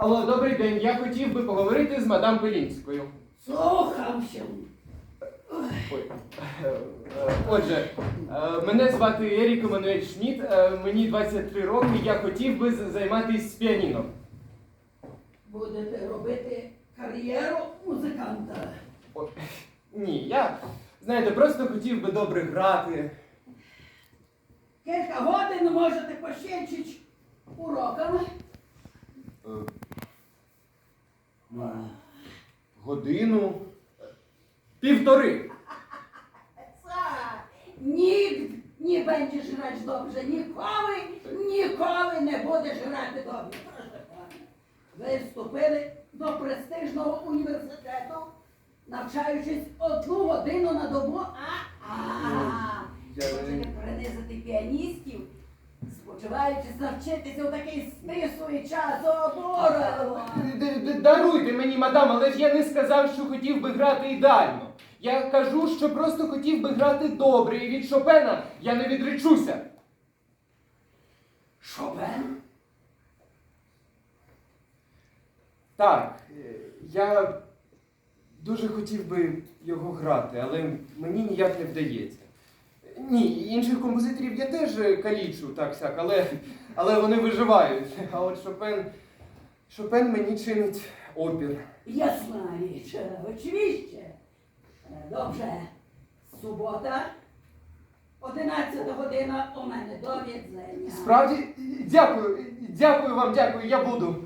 Алло, добрий день. Я хотів би поговорити з мадам Пелінською. Слухався. Ой. Е, е, Отже, е, мене звати Ерік Еммануель Шмідт, е, мені 23 роки, я хотів би з- займатися піаніно. Будете робити кар'єру музиканта. О, Ні, я, знаєте, просто хотів би добре грати. Кілька годин можете пощенчити уроками. Е, Годину. Півтори. Ні, ні будеш грати добре, ніколи, ніколи не будеш грати добре. Ви вступили до престижного університету, навчаючись одну годину на добу, а, а, Я хочете принизити піаністів, спочиваючись навчитися у такий стислий час, о, дорого. Д- д- Даруйте мені, мадам, але ж я не сказав, що хотів би грати ідеально. Я кажу, що просто хотів би грати добре, і від Шопена я не відречуся. Шопен? Так, е, я дуже хотів би його грати, але мені ніяк не вдається. Ні, інших композиторів я теж е, калічу, так сяк, але, але вони виживають. А от Шопен, Шопен мені чинить опір. Ясна річ, очевидно. Добре, субота, 11 година у мене до відзення. Справді, дякую, дякую вам, дякую, я буду.